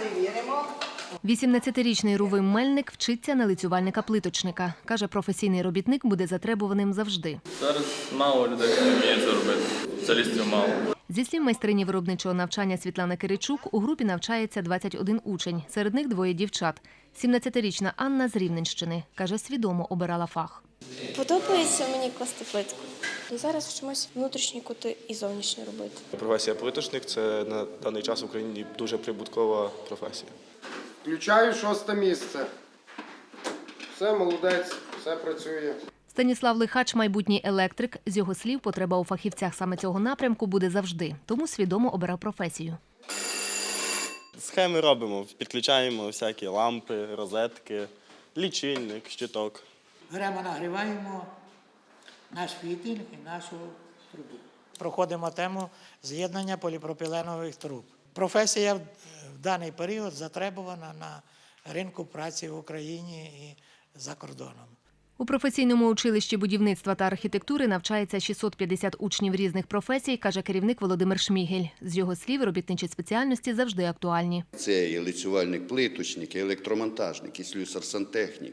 перевіримо. 18-річний Рувим Мельник вчиться на лицювальника-плиточника. Каже, професійний робітник буде затребуваним завжди. Зараз мало людей вміє це робити. Спеціалістів мало. Зі слів майстрині виробничого навчання Світлани Киричук, у групі навчається 21 учень. Серед них двоє дівчат. 17-річна Анна з Рівненщини. Каже, свідомо обирала фах. Подобається мені класти плитку. І зараз вчимось внутрішні кути і зовнішні робити. Професія плиточник це на даний час в Україні дуже прибуткова професія. Включаю шосте місце. Все, молодець, все працює. Станіслав Лихач, майбутній електрик. З його слів, потреба у фахівцях саме цього напрямку буде завжди. Тому свідомо обирав професію. Схеми робимо, підключаємо всякі лампи, розетки, лічильник, щиток. Беремо, нагріваємо наш фітиль і нашу трубу. Проходимо тему з'єднання поліпропіленових труб. Професія в даний період затребувана на ринку праці в Україні і за кордоном. У професійному училищі будівництва та архітектури навчається 650 учнів різних професій, каже керівник Володимир Шмігель. З його слів, робітничі спеціальності завжди актуальні. Це і лицювальник плиточник, і електромонтажник, і слюсар-сантехнік,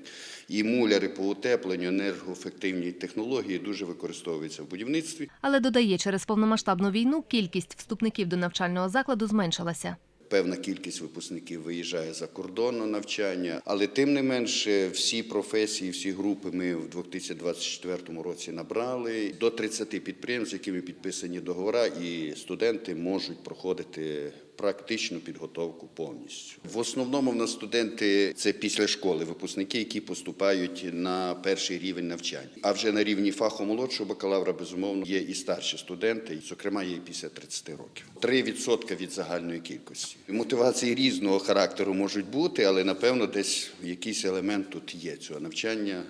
і муляри по утепленню, енергоефективні технології дуже використовуються в будівництві. Але додає, через повномасштабну війну кількість вступників до навчального закладу зменшилася. Певна кількість випускників виїжджає за кордон на навчання, але тим не менше всі професії, всі групи ми в 2024 році набрали. До 30 підприємств, з якими підписані договори, і студенти можуть проходити практичну підготовку повністю. В основному в нас студенти це після школи, випускники, які поступають на перший рівень навчання. А вже на рівні фаху молодшого бакалавра, безумовно, є і старші студенти, зокрема, є і після 30 років. 3% від загальної кількості. Мотивації різного характеру можуть бути, але напевно десь якийсь елемент тут є цього навчання,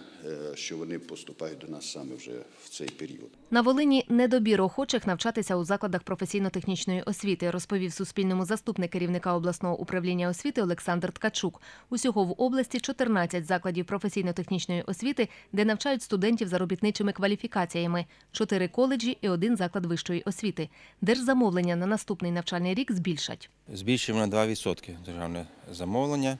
що вони поступають до нас саме вже в цей період. На Волині недобір охочих навчатися у закладах професійно-технічної освіти, розповів Суспільному заступник керівника обласного управління освіти Олександр Ткачук. Усього в області 14 закладів професійно-технічної освіти, де навчають студентів за робітничими кваліфікаціями, 4 коледжі і один заклад вищої освіти. Держзамовлення на наступний навчальний рік збільшать. Збільшуємо на 2% державне замовлення.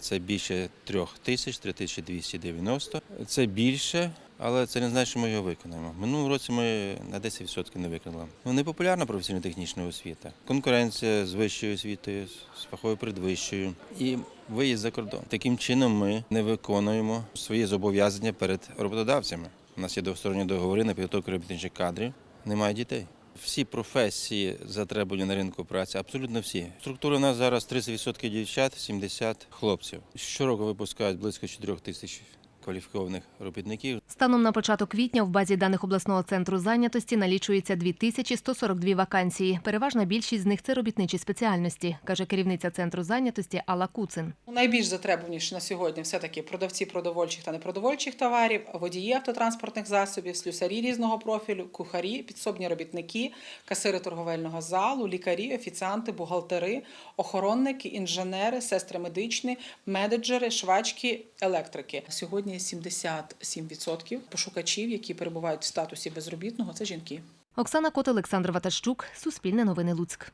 Це більше 3 тисяч, 3290. Це більше, але це не значить, що ми його виконаємо. Минулого році ми на 10% не виконали. Ну, непопулярна професійно-технічна освіта. Конкуренція з вищою освітою, з фаховою передвищою і виїзд за кордон. Таким чином ми не виконуємо свої зобов'язання перед роботодавцями. У нас є двосторонні договори на підготовку робітничих кадрів. Немає дітей. Всі професії затребані на ринку праці, абсолютно всі. Структура у нас зараз 30% дівчат, 70 хлопців. Щороку випускають близько 4 тисяч кваліфікованих робітників. Станом на початок квітня в базі даних обласного центру зайнятості налічується 2142 вакансії. Переважна більшість з них це робітничі спеціальності, каже керівниця центру зайнятості Алла Куцин. Ну, Найбільш затребуваніше на сьогодні все-таки продавці продовольчих та непродовольчих товарів, водії автотранспортних засобів, слюсарі різного профілю, кухарі, підсобні робітники, касири торговельного залу, лікарі, офіціанти, бухгалтери, охоронники, інженери, сестри медичні, менеджери, швачки, електрики. Сьогодні 77% пошукачів, які перебувають в статусі безробітного, це жінки. Оксана Кот, Олександр Ватащук, Суспільне новини Луцьк.